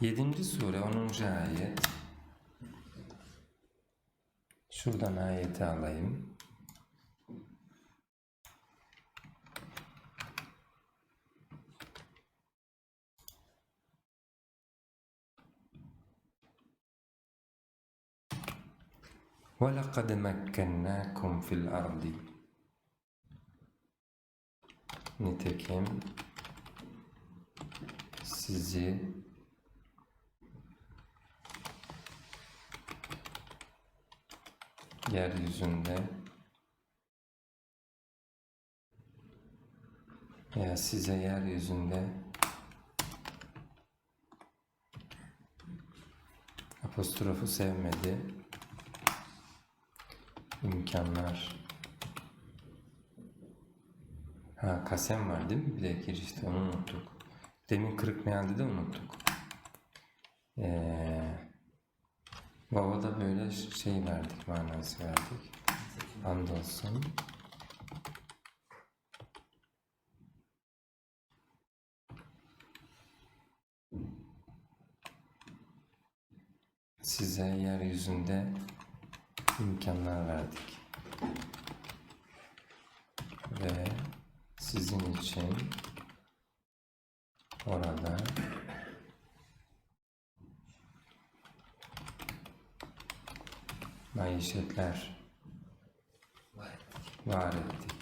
7. sure 10. ayet. Şuradan ayeti alayım. وَلَقَدْ مَكَّنَّاكُمْ فِي الْأَرْضِ Nitekim sizi yeryüzünde. Ya size yeryüzünde apostrofu sevmedi imkanlar. Ha kasem var değil mi? Bir de girişte onu unuttuk. Demin kırık mealde de unuttuk. Ee, Vava'da böyle şey verdik, manası verdik. Andolsun. Size yeryüzünde imkanlar verdik. Ve sizin için orada maişetler var ettik.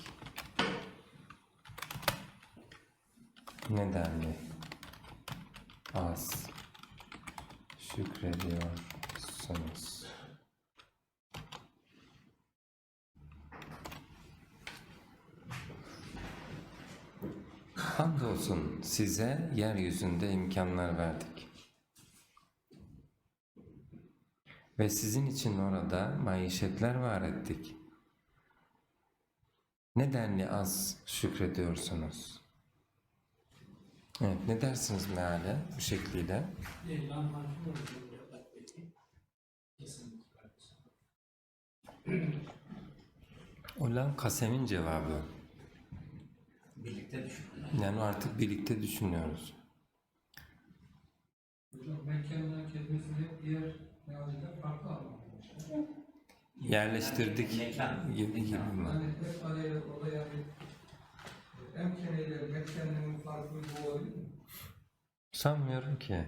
Nedenli az şükrediyorsunuz. Hamdolsun size yeryüzünde imkanlar verdik. Ve sizin için orada maişetler var ettik. Nedenli az şükrediyorsunuz? Evet, ne dersiniz meale bu şekliyle? Ulan kasemin cevabı. Birlikte düşünün. Yani artık birlikte düşünüyoruz. Hocam Mekke'nin kelimesini diğer mealinde farklı anlamda. Yerleştirdik Mekan. gibi gibi mi? Yani hep araya orada yani Emkene ile Mekke'nin farkı bu olabilir mi? Sanmıyorum ki.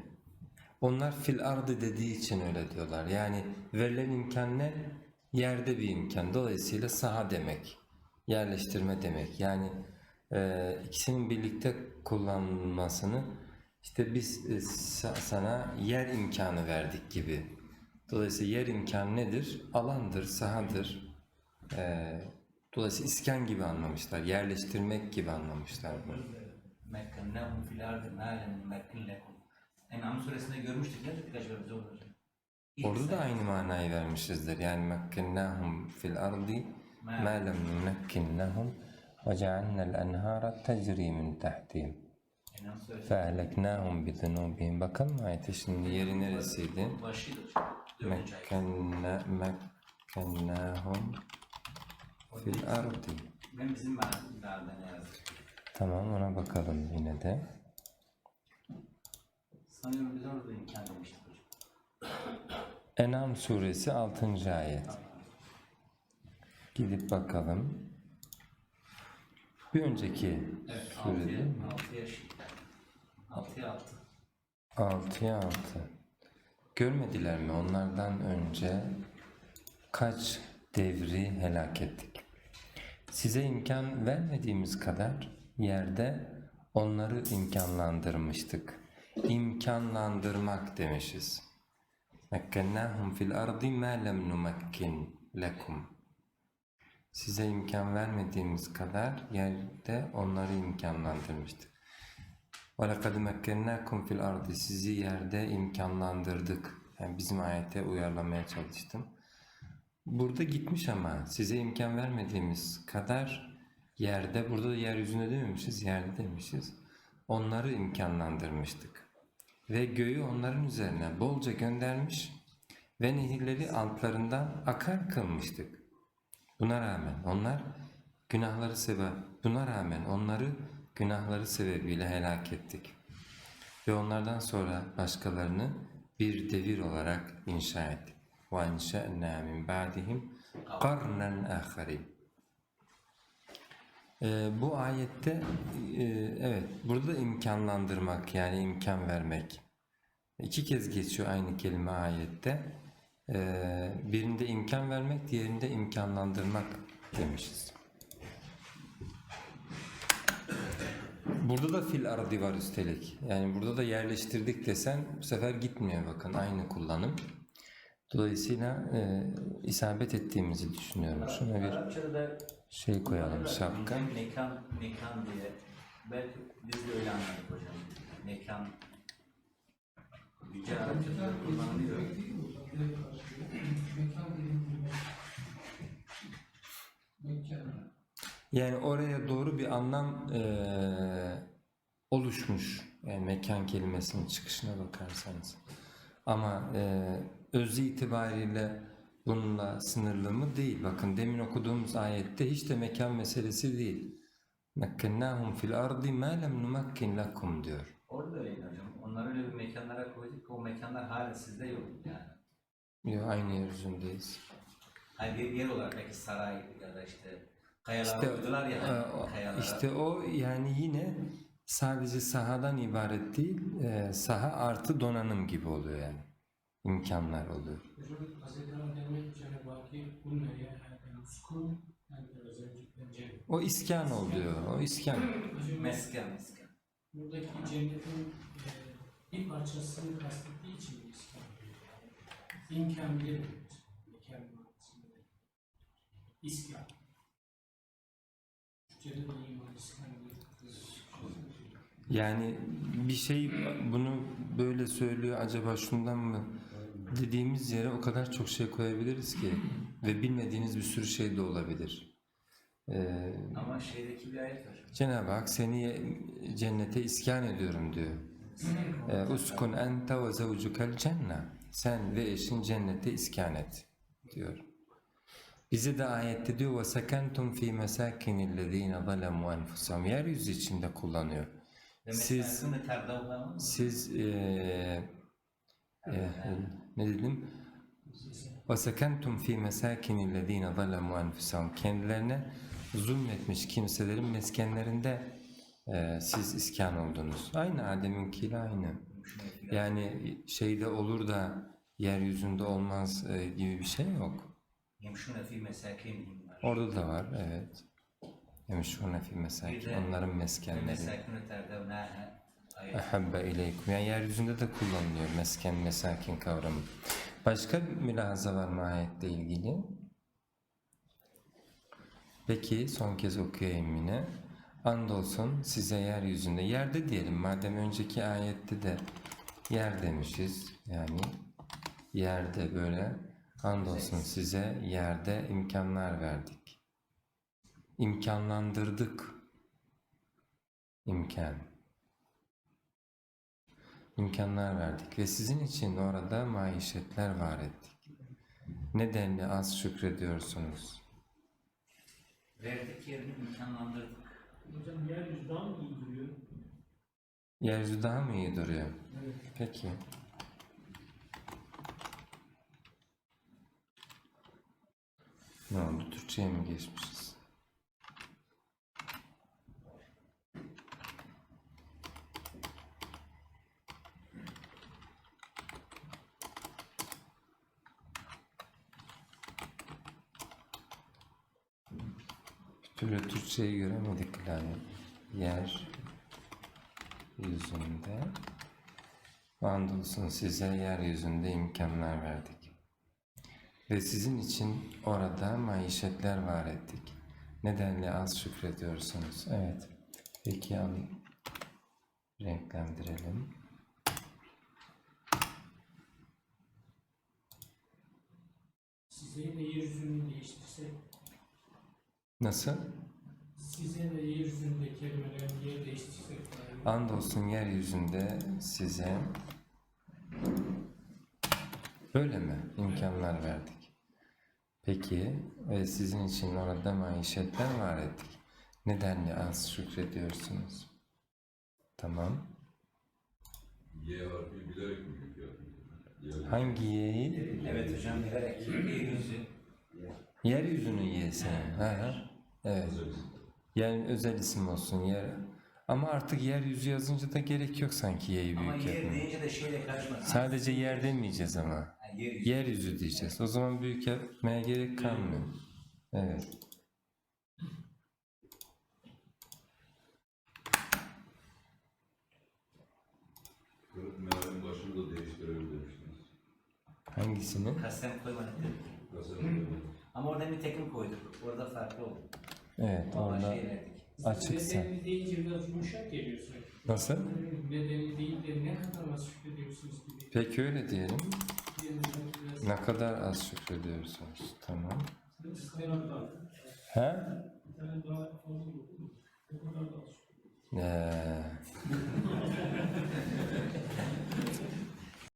Onlar fil ardı dediği için öyle diyorlar. Yani verilen imkan ne? Yerde bir imkan. Dolayısıyla saha demek. Yerleştirme demek. Yani e, ikisinin birlikte kullanılmasını işte biz e, sa- sana yer imkanı verdik gibi. Dolayısıyla yer imkanı nedir? Alandır, sahadır. E, dolayısıyla iskan gibi anlamışlar. Yerleştirmek gibi anlamışlar bunu. Mekkennehum fil ardı lekum. En'am suresinde görmüştük ya birkaç bölüm zor olacak. İlk Orada da aynı manayı vermişizdir. Yani mekkennahum fil ardi ma lem ve cealna'l enhara tecri min tahtihim. Bi zunubihim. Bakalım ayete şimdi yeri neresiydi? mekkennahum fil ardi. Ben bizim yazdık? Tamam ona bakalım yine de. Sanıyorum biz orada imkan demiştik. En'am suresi 6. ayet. Gidip bakalım. Bir önceki Evet, sure değil mi? 6'ya 6'ya şey. 6'ya 6. 6'ya 6. Görmediler mi onlardan önce kaç devri helak ettik? Size imkan vermediğimiz kadar yerde onları imkanlandırmıştık. İmkanlandırmak demişiz. Mekkennahum fil ardi ma lem numekkin lekum. Size imkan vermediğimiz kadar yerde onları imkanlandırmıştık. وَلَقَدْ مَكَّنَّاكُمْ fil ardı Sizi yerde imkanlandırdık. Yani bizim ayete uyarlamaya çalıştım. Burada gitmiş ama size imkan vermediğimiz kadar yerde, burada da yeryüzünde dememişiz, yerde demişiz. Onları imkanlandırmıştık. Ve göğü onların üzerine bolca göndermiş ve nehirleri altlarından akar kılmıştık. Buna rağmen onlar günahları sebep, buna rağmen onları günahları sebebiyle helak ettik. ve onlardan sonra başkalarını bir devir olarak inşa ettik. وَاَنْشَأْنَا مِنْ بَعْدِهِمْ قَرْنًا آخَرِينَ Ee, bu ayette e, evet burada imkanlandırmak yani imkan vermek iki kez geçiyor aynı kelime ayette. Ee, birinde imkan vermek, diğerinde imkanlandırmak demişiz. Burada da fil ardi var üstelik. Yani burada da yerleştirdik desen bu sefer gitmiyor bakın aynı kullanım. Dolayısıyla e, isabet ettiğimizi düşünüyorum. Şuna bir şey koyalım şapka. Mekan, mekan diye. Belki biz de öyle anladık hocam. Mekan. Yüce Arapçada kullanılıyor. demek değil mi hocam? Direkt karşılıyor. Mekan dediğim gibi. Mekan. Yani oraya doğru bir anlam eee, oluşmuş. Yani mekan kelimesinin çıkışına bakarsanız. Ama eee özü itibariyle bununla sınırlı mı? Değil. Bakın demin okuduğumuz ayette hiç de mekan meselesi değil. مَكَّنَّاهُمْ fil ardi ma lem numekkin lakum diyor. Orada da öyle hocam. Onları öyle bir mekanlara koyduk ki o mekanlar hala sizde yok yani. Yo, aynı yeryüzündeyiz. Hani bir yer olarak belki saray ya da işte kayalar İşte, koydular ya. e, kayalara. işte o yani yine sadece sahadan ibaret değil, e, saha artı donanım gibi oluyor yani. İmkanlar oluyor. Hocam Cenab-ı. O iskan oluyor, o iskan. Mesken mesken. buradaki cennetin e, bir parçasını kastettiği için bir iskan diyor. Yani imkan değil. Mekan manasında. İskan. Yani bir şey bunu böyle söylüyor acaba şundan mı dediğimiz yere o kadar çok şey koyabiliriz ki ve bilmediğiniz bir sürü şey de olabilir. Ee, Ama şeydeki bir ayet var. Cenab-ı Hak seni cennete iskan ediyorum diyor. Ee, Uskun ente ve zevcukel cennet. Sen ve eşin cennete iskan et diyor. Bize de ayette diyor ve sekentum fi mesakinillezine zalemu enfusahum. Yeryüzü içinde kullanıyor. Siz siz eee eee, ne dedim? Ve sekentum fi mesakinillezine zalemu enfusahum. Kendilerine zulmetmiş kimselerin meskenlerinde eee, siz iskan oldunuz. Aynı Adem'inkiyle aynı. Yani şeyde olur da yeryüzünde olmaz eee, gibi bir şey yok. Orada da var evet. Bir mesakin. de Onların meskenleri. Ehabbe ileykum. Yani yeryüzünde de kullanılıyor mesken, mesakin kavramı. Başka bir mülahaza var mı ayetle ilgili? Peki son kez okuyayım yine. Andolsun size yeryüzünde, yerde diyelim madem önceki ayette de yer demişiz. Yani yerde böyle andolsun size yerde imkanlar verdik. İmkanlandırdık. İmkan imkanlar verdik ve sizin için orada maişetler var ettik. Nedenle az şükrediyorsunuz. Verdik yerini imkanlandırdık. Hocam yeryüzü daha mı iyi duruyor? Yeryüzü daha mı iyi duruyor? Evet. Peki. Ne oldu? Türkçe'ye mi geçmişiz? Türlü Türkçeyi göremedik yani. Yer yüzünde Andolsun size yeryüzünde imkanlar verdik. Ve sizin için orada maişetler var ettik. Nedenle az şükrediyorsunuz. Evet. Peki alayım. Renklendirelim. Size ve yeryüzünü değiştirsek, Nasıl? size ve yeryüzünde kelimelerin yer değiştirsek. Andolsun yeryüzünde size böyle mi imkanlar verdik? Peki ve sizin için orada maişetler var ettik. Nedenle az şükrediyorsunuz? Tamam. Y harfi bilerek mi Hangi y'yi? Evet hocam bilerek yeryüzü. Yeryüzünün. Hı hı. Evet. Yani özel isim olsun yer. Ama artık yeryüzü yazınca da gerek yok sanki y'yi Ama büyük yer yapmaya. deyince de şeyle karışmasın. Sadece yer demeyeceğiz ama. Ha, yeryüzü. Yeryüzü diyeceğiz. O zaman büyük yapmaya gerek kalmıyor. Evet. Mealin başını da değiştirelim demiştiniz. Hangisini? Kasem koymadık. Kasem Ama orada bir tekim koyduk. Orada farklı oldu. Evet Orada orada şey verdik. açıksa. Nedeni deyince biraz yumuşak geliyor sürekli. Nasıl? Nedeni değil de ne kadar şükrediyorsunuz gibi. Peki öyle diyelim. Ne kadar az şükrediyorsunuz. Tamam. He? Ee.